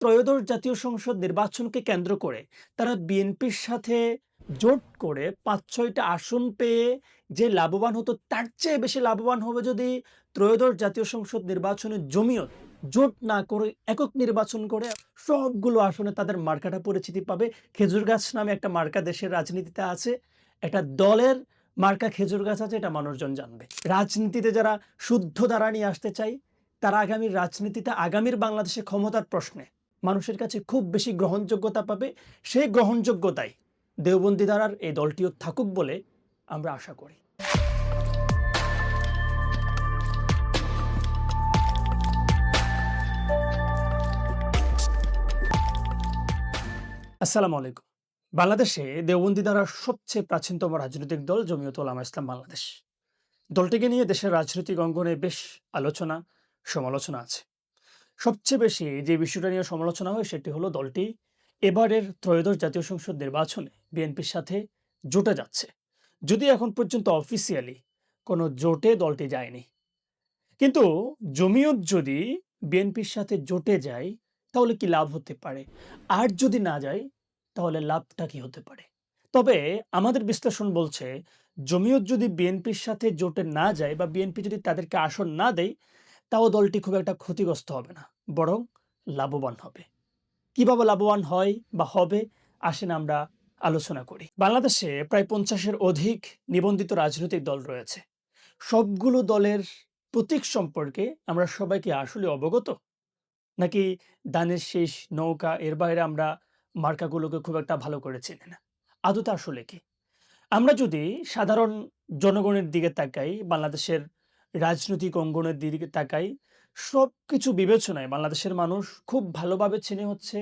ত্রয়োদশ জাতীয় সংসদ নির্বাচনকে কেন্দ্র করে তারা বিএনপির সাথে জোট করে পাঁচ, ছয়টা আসন পেয়ে যে লাভবান হতো, তার চেয়ে বেশি লাভবান হবে যদি ত্রয়োদশ জাতীয় সংসদ নির্বাচনে জমিয়ত জোট না করে একক নির্বাচন করে সবগুলো আসনে তাদের মার্কাটা পরিচিতি পাবে। খেজুর গাছ নামে একটা মার্কা দেশের রাজনীতিতে আছে। একটা দলের মার্কা খেজুর গাছ আছে, এটা মানুষজন জানবে। রাজনীতিতে যারা শুদ্ধ দ্বারা নিয়ে আসতে চাই তারা আগামীর রাজনীতিতে, আগামীর বাংলাদেশে ক্ষমতার প্রশ্নে মানুষের কাছে খুব বেশি গ্রহণযোগ্যতা পাবে সেই গ্রহণযোগ্যতাই দেওবন্দি দ্বারার এই দলটিও থাকুক বলে আমরা আশা করি। আসসালামু আলাইকুম। বাংলাদেশে দেওবন্দি দ্বারা সবচেয়ে প্রাচীনতম রাজনৈতিক দল জমিয়ত ওলামা ইসলাম বাংলাদেশ। দলটিকে নিয়ে দেশের রাজনৈতিক অঙ্গনে বেশ আলোচনা, সমালোচনা আছে। সবচেয়ে বেশি যে বিষয়টা নিয়ে সমালোচনা হয় সেটি হলো দলটি এবারের ত্রয়োদশ জাতীয় সংসদ নির্বাচনে বিএনপির সাথে জোটে যাচ্ছে। যদি এখন পর্যন্ত অফিসিয়ালি কোনো জোটে দলটি যায়নি। কিন্তু জমিয়ত যদি বিএনপির সাথে জোটে যায়, তাহলে কি লাভ হতে পারে? আর যদি না যায়, তাহলে লাভটা কি হতে পারে? তবে আমাদের বিশ্লেষণ বলছে, জমিয়ত যদি বিএনপির সাথে জোটে না যায় বা বিএনপি যদি তাদেরকে আসন না দেয় তাও দলটি খুব একটা ক্ষতিগ্রস্ত হবে না, বরং লাভবান হবে। কীভাবে লাভবান হয় বা হবে, আসেন আমরা আলোচনা করি। বাংলাদেশে প্রায় পঞ্চাশের অধিক নিবন্ধিত রাজনৈতিক দল রয়েছে। সবগুলো দলের প্রতীক সম্পর্কে আমরা সবাইকে আসলে অবগত? নাকি দানের শেষ নৌকা এর বাইরে আমরা মার্কাগুলোকে খুব একটা ভালো করে চিনি না? আদতে আসলে কি? আমরা যদি সাধারণ জনগণের দিকে তাকাই, বাংলাদেশের রাজনৈতিক অঙ্গনের দিকে তাকাই সব কিছু বিবেচনায় বাংলাদেশের মানুষ খুব ভালোভাবে চিনে হচ্ছে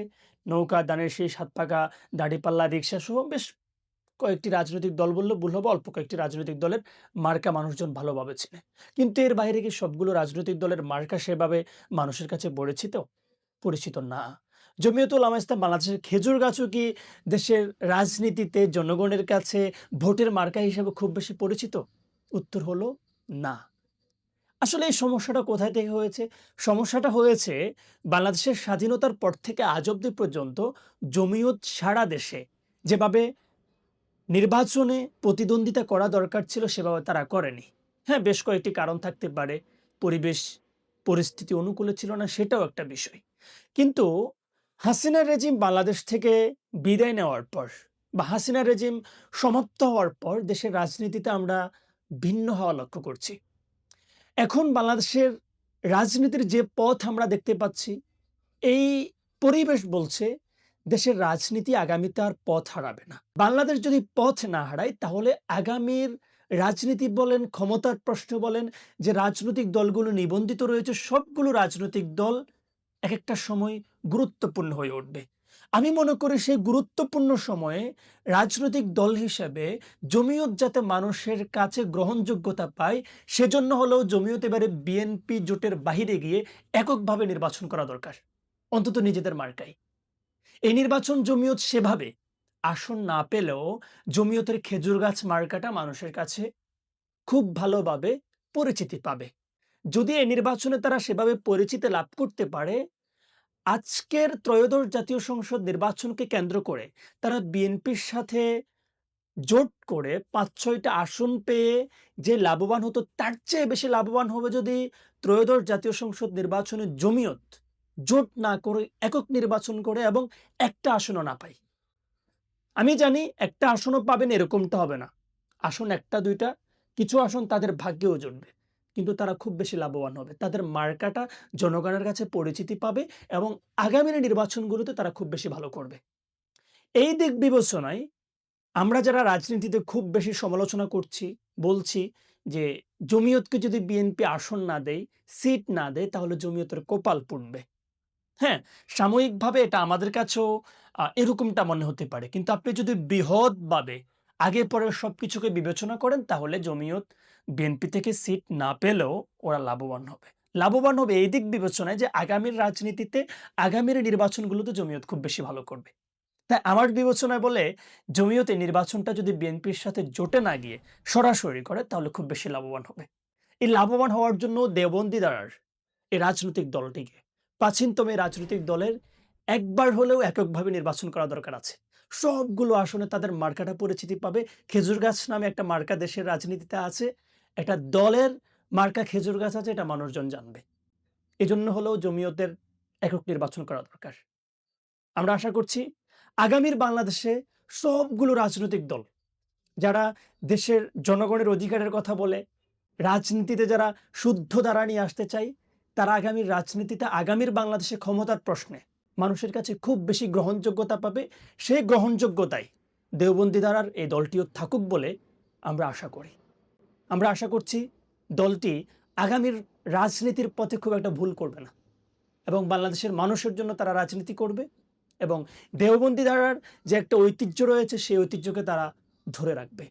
নৌকা, দানের শেষ হাত পাকা দাড়িপাল্লা রিক্সা সহ বেশ কয়েকটি রাজনৈতিক দল বললে ভুল হবে, অল্প কয়েকটি রাজনৈতিক দলের মার্কা মানুষজন ভালোভাবে চিনে। কিন্তু এর বাইরে কি সবগুলো রাজনৈতিক দলের মার্কা সেভাবে মানুষের কাছে পরিচিত? পরিচিত না। জমিয়তুল আমা ইসলাম, বাংলাদেশের খেজুর গাছও কি দেশের রাজনীতিতে জনগণের কাছে ভোটের মার্কা হিসেবে খুব বেশি পরিচিত? উত্তর হলো না। আসলে এই সমস্যাটা কোথায় থেকে হয়েছে? সমস্যাটা হয়েছে বাংলাদেশের স্বাধীনতার পর থেকে আজ অব্দি পর্যন্ত জমিয়ত সারা দেশে যেভাবে নির্বাচনে প্রতিদ্বন্দ্বিতা করা দরকার ছিল সেভাবে তারা করেনি। হ্যাঁ বেশ কয়েকটি কারণ থাকতে পারে। পরিবেশ, পরিস্থিতি অনুকূলে ছিল না, সেটাও একটা বিষয়। কিন্তু হাসিনা রেজিম বাংলাদেশ থেকে বিদায় নেওয়ার পর বা হাসিনা রেজিম সমাপ্ত হওয়ার পর দেশের রাজনীতিতে আমরা ভিন্ন হওয়া লক্ষ্য করছি। এখন বাংলাদেশের রাজনীতির যে পথ আমরা দেখতে পাচ্ছি, এই পরিবেশ বলছে দেশের রাজনীতি আগামীতে আর পথ হারাবে না। বাংলাদেশ যদি পথ না হারায়, তাহলে আগামীর রাজনীতি বলেন, ক্ষমতার প্রশ্ন বলেন, যে রাজনৈতিক দলগুলো নিবন্ধিত রয়েছে, সবগুলো রাজনৈতিক দল এক একটা সময় গুরুত্বপূর্ণ হয়ে উঠবে। আমি মনে করি সেই গুরুত্বপূর্ণ সময়ে রাজনৈতিক দল হিসেবে জমিয়ত যাতে মানুষের কাছে গ্রহণযোগ্যতা পায়, সেজন্য হলেও জমিয়ত এবারে বিএনপি জোটের বাহিরে গিয়ে এককভাবে নির্বাচন করা দরকার, অন্তত নিজেদের মার্কায়। এই নির্বাচন জমিয়ত সেভাবে আসন না পেলেও জমিয়তের খেজুর গাছ মার্কাটা মানুষের কাছে খুব ভালোভাবে পরিচিতি পাবে। যদি এই নির্বাচনে তারা সেভাবে পরিচিতি লাভ করতে পারে আজকের ত্রয়োদশ জাতীয় সংসদ নির্বাচনকে কেন্দ্র করে তারা বিএনপির সাথে জোট করে পাঁচ, ছয়টা আসন পেয়ে যে লাভবান হতো, তার চেয়ে বেশি লাভবান হবে যদি ত্রয়োদশ জাতীয় সংসদ নির্বাচনে জমিয়ত জোট না করে, একক নির্বাচন করে এবং একটা আসনও না পাই আমি জানি একটা আসনও পাবেন এরকমটা হবে না। আসন একটা, দুইটা, কিছু আসন তাদের ভাগ্যেও জুটবে। কিন্তু তারা খুব বেশি লাভবান হবে। তাদের মার্কাটা জনগণের কাছে পরিচিতি পাবে এবং আগামী নির্বাচনগুলোতে তারা খুব বেশি ভালো করবে। এই দিক বিবেচনায় আমরা যারা রাজনীতিতে খুব বেশি সমালোচনা করছি, বলছি যে জমিয়তকে যদি বিএনপি আসন না দেয়, সিট না দেয়, তাহলে জমিয়তের কোপাল পুড়বে হ্যাঁ সাময়িকভাবে এটা আমাদের কাছেও এরকমটা মনে হতে পারে। কিন্তু আপনি যদি বৃহৎভাবে আগে পরে সবকিছুকে বিবেচনা করেন, তাহলে জমিয়ত বিএনপি থেকে সিট না পেলেও ওরা লাভবান হবে। লাভবান হবে এই দিক বিবেচনায় যে আগামীর রাজনীতিতে আগামীর নির্বাচনগুলোতে জমিয়ত খুব বেশি ভালো করবে। তাই আমার বিবেচনায় বলে জমিয়ত নির্বাচনটা যদি বিএনপির সাথে জোটে না গিয়ে সরাসরি করে, তাহলে খুব বেশি লাভবান হবে। এই লাভবান হওয়ার জন্য দেবন্দি দ্বারার এই রাজনৈতিক দলটিকে, প্রাচীনতম এই রাজনৈতিক দলের একবার হলেও এককভাবে নির্বাচন করা দরকার আছে। সবগুলো আসনে তাদের মার্কাটা পরিচিতি পাবে। খেজুর গাছ নামে একটা মার্কা দেশের রাজনীতিতে আছে। একটা দলের মার্কা খেজুর গাছ আছে, এটা মানুষজন জানবে। এজন্য হলেও জমিয়তের একক নির্বাচন করা দরকার। আমরা আশা করছি আগামীর বাংলাদেশে সবগুলো রাজনৈতিক দল, যারা দেশের জনগণের অধিকারের কথা বলে, রাজনীতিতে যারা শুদ্ধ দ্বারা নিয়ে আসতে চাই তারা আগামীর রাজনীতিতে, আগামীর বাংলাদেশে ক্ষমতার প্রশ্নে মানুষের কাছে খুব বেশি গ্রহণযোগ্যতা পাবে সেই গ্রহণযোগ্যতায় দেওবন্দি ধারার এই দলটিও থাকুক বলে আমরা আশা করি। আমরা আশা করছি দলটি আগামীর রাজনীতির পথে খুব একটা ভুল করবে না এবং বাংলাদেশের মানুষের জন্য তারা রাজনীতি করবে এবং দেওবন্দি ধারার যে একটা ঐতিহ্য রয়েছে, সেই ঐতিহ্যকে তারা ধরে রাখবে।